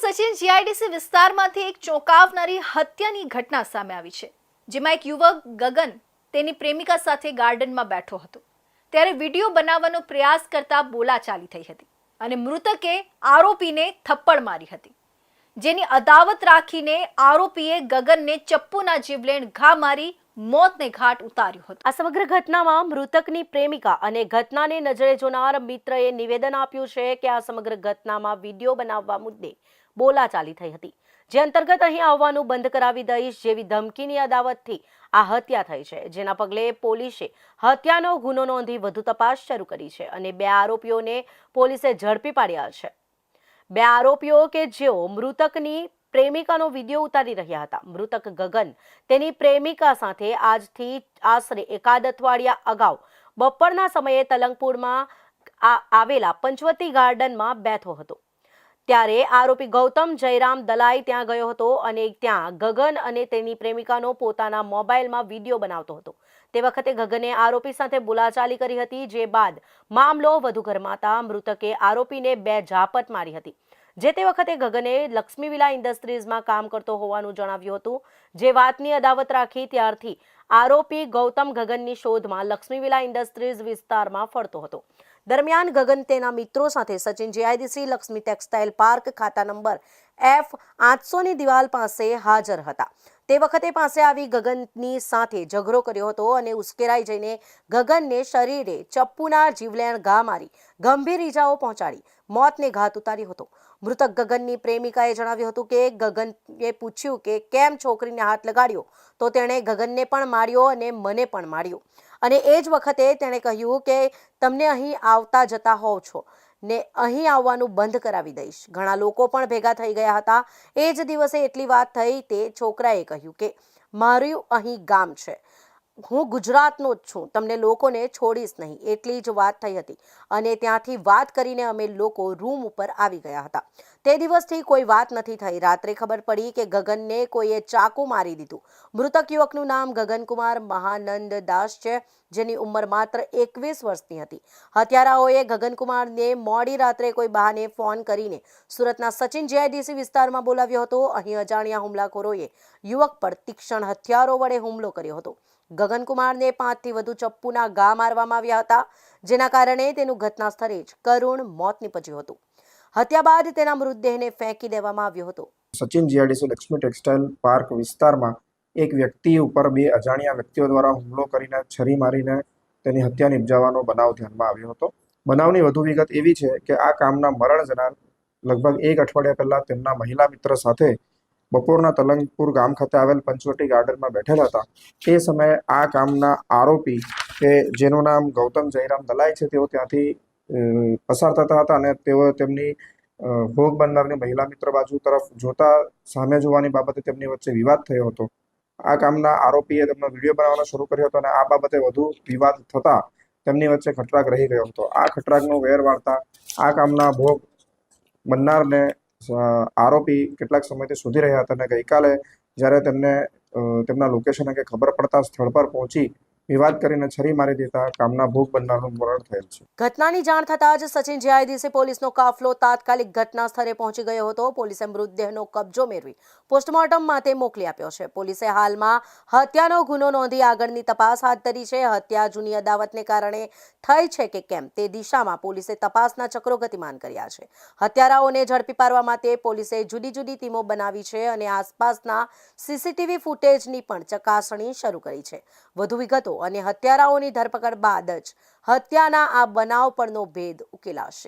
Sachin GIDC વિસ્તારમાંથી એક ચોંકાવનારી હત્યાની ઘટના સામે આવી છે, જેમાં એક યુવક ગગન તેની પ્રેમિકા સાથે ગાર્ડનમાં બેઠો હતો. ત્યારે વીડિયો બનાવવાનો પ્રયાસ કરતા બોલાચાલી થઈ હતી અને મૃતકે આરોપીને થપ્પડ મારી હતી. જેની અદાવત રાખીને આરોપીએ ગગનને ચપ્પુના જીવલેણ ઘા મારી મોતને ઘાટ ઉતાર્યો હતો. આ સમગ્ર ઘટનામાં મૃતકની પ્રેમિકા અને ઘટનાને નજરે જોનાર મિત્રએ નિવેદન આપ્યું છે કે આ સમગ્ર ઘટનામાં વીડિયો બનાવવા મુદ્દે બોલાચાલી થઈ હતી. જે અંતર્ગત અહીં આવવાનું બંધ કરાવી દઈશ જેવી ધમકીની અદાવતથી આ હત્યા થઈ છે. જેના પગલે પોલીસે હત્યાનો ગુનો નોંધી વધુ તપાસ શરૂ કરી છે અને બે આરોપીઓને પોલીસે ઝડપી પાડ્યા છે. બે આરોપીઓ કે જેઓ મૃતકની પ્રેમિકાનો વીડિયો ઉતારી રહ્યા હતા. મૃતક ગગન તેની પ્રેમિકા સાથે આજથી આશરે એકાદ અઠવાડિયા અગાઉ બપોરના સમયે તલંગપુરમાં આવેલા પંચવતી ગાર્ડનમાં બેઠો હતો. ત્યારે આરોપી ગૌતમ જયરામ દલાઈ ત્યાં ગયો હતો અને ત્યાં ગગન અને તેની પ્રેમિકાનો પોતાના મોબાઈલમાં વીડિયો બનાવતો હતો. તે વખતે ગગને આરોપી સાથે બોલાચાલી કરી હતી, જે બાદ મામલો વધુ ગરમાતા મૃતકે આરોપીને બે ઝાપટ મારી હતી. જે તે વખતે ગગને લક્ષ્મી વિલા ઇન્ડસ્ટ્રીઝમાં કામ કરતો હોવાનું જણાવ્યું હતું. જે વાતની અદાવત રાખી ત્યારથી આરોપી ગૌતમ ગગનની શોધમાં લક્ષ્મી વિલા ઇન્ડસ્ટ્રીઝ વિસ્તારમાં ફરતો હતો. દરમિયાન ગગન તેના મિત્રો સાથે Sachin GIDC, Laxmi textile park ખાતા નંબર એફ આઠસોની દિવાલ પાસે હાજર હતા. તે વખતે પાસે આવી ગગનની સાથે ઝઘડો કર્યો હતો અને ઉશ્કેરાઈ જઈને ગગનને શરીરે ચપ્પુના જીવલેણ ઘા મારી ગંભીર ઈજાઓ પહોંચાડી, મોતને ઘાત ઉતાર્યો હતો. મૃતક ગગનની પ્રેમિકાએ જણાવ્યું હતું કે ગગનએ પૂછ્યું કે કેમ છોકરીને હાથ લગાડ્યો? તો તેણે ગગનને પણ માર્યો અને મને પણ માર્યો. અને એ જ વખતે તેણે કહ્યું કે, તમને અહીં આવતા જતા હોવ છો. ને અહીં આવવાનું બંધ કરાવી દઈશ. ઘણા લોકો પણ ભેગા થઈ ગયા હતા. એ જ દિવસે એટલી વાત થઈ તે છોકરાએ કહ્યું કે, મારું અહીં ગામ છે. હું ગુજરાતનો જ છું. તમને લોકોને છોડીશ નહીં. એટલી જ વાત થઈ હતી. અને ત્યાંથી વાત કરીને અમે લોકો રૂમ ઉપર આવી ગયા હતા. તે દિવસથી કોઈ વાત નથી થઈ. રાત્રે ખબર પડી કે ગગનને કોઈએ ચાકુ મારી દીધું. મૃતક યુવકનું નામ ગગનકુમાર મહાનંદ દાસ છે, જેની ઉંમર માત્ર એકવીસ વર્ષની હતી. હત્યારાઓએ ગગનકુમારને મોડી રાત્રે કોઈ બહાને ફોન કરીને સુરતના સચિન જીઆઈડીસી વિસ્તારમાં બોલાવ્યો હતો. અહીં અજાણ્યા હુમલાખોરોએ યુવક પર તીક્ષ્ણ હથિયારો વડે હુમલો કર્યો હતો. ગગનકુમારને પાંચથી વધુ ચપ્પુના ઘા મારવામાં આવ્યા હતા, જેના કારણે તેનું ઘટના સ્થળે જ કરુણ મોત નીપજ્યું હતું. હત્યા બાદ તેના મૃતદેહને ફેંકી દેવામાં આવ્યો હતો. Sachin GRDC Laxmi textile park વિસ્તારમાં એક વ્યક્તિ ઉપર બે અજાણ્યા વ્યક્તિઓ દ્વારા હુમલો કરીને છરી મારીને તેની હત્યા નિપજાવવાનો બનાવ ધ્યાનમાં આવ્યો હતો. બનાવની વધુ વિગત એવી છે કે આ કામના મરણ જનાર લગભગ એક અઠવાડિયા પહેલા તેમના મહિલા મિત્ર સાથે બપોરના તલંગપુર ગામ ખાતે આવેલ પંચવટી ગાર્ડનમાં બેઠેલા હતા. તે સમયે આ કામના આરોપી કે જેનું નામ ગૌતમ જયરામ દલાઈ છે, તેઓ ત્યાંથી પસાર થતા હતા અને તેઓ તેમની ભોગ બનનારની મહિલા મિત્ર બાજુ તરફ જોતા સામે જોવાની બાબતે તેમની વચ્ચે વિવાદ થયો હતો. આ કામના આરોપીએ તેમનો વીડિયો બનાવવાનો શરૂ કર્યો હતો અને આ બાબતે વધુ વિવાદ થતા તેમની વચ્ચે ખટરાગ રહી ગયો હતો. આ ખટરાગનો વેર વાળતા આ કામના ભોગ બનનારને આરોપી કેટલાક સમયથી શોધી રહ્યા હતા અને ગઈકાલે જ્યારે તેમને તેમના લોકેશન અંગે ખબર પડતા સ્થળ પર પહોંચી વિવાદ કરીને છરી મારી દેતા કામના ભોગ બનનારનું મરણ થયેલ છે. ઘટનાની જાણ થતાં જ સચિન જીઆઈડીસી પોલીસનો કાફલો તાત્કાલિક ઘટના સ્થળે પહોંચી ગયો હતો. પોલીસે મૃતદેહનો કબજો મેળવી પોસ્ટમોર્ટમ માટે મોકલી આપ્યો છે. પોલીસે હાલમાં હત્યાનો ગુનો નોંધી આગળની તપાસ હાથ ધરી છે. હત્યા જૂની અદાવતને કારણે થઈ છે કે કેમ તે દિશામાં પોલીસે તપાસના ચક્રો ગતિમાન કર્યા છે. હત્યારાઓને ઝડપી પાડવા માટે પોલીસે જુદી જુદી ટીમો બનાવી છે અને આસપાસના સીસીટીવી ફૂટેજની પણ ચકાસણી શરૂ કરી છે. વધુ વિગતો અને હત્યારાઓની ધરપકડ બાદ જ હત્યાના આ બનાવ પરનો ભેદ ઉકેલાશે.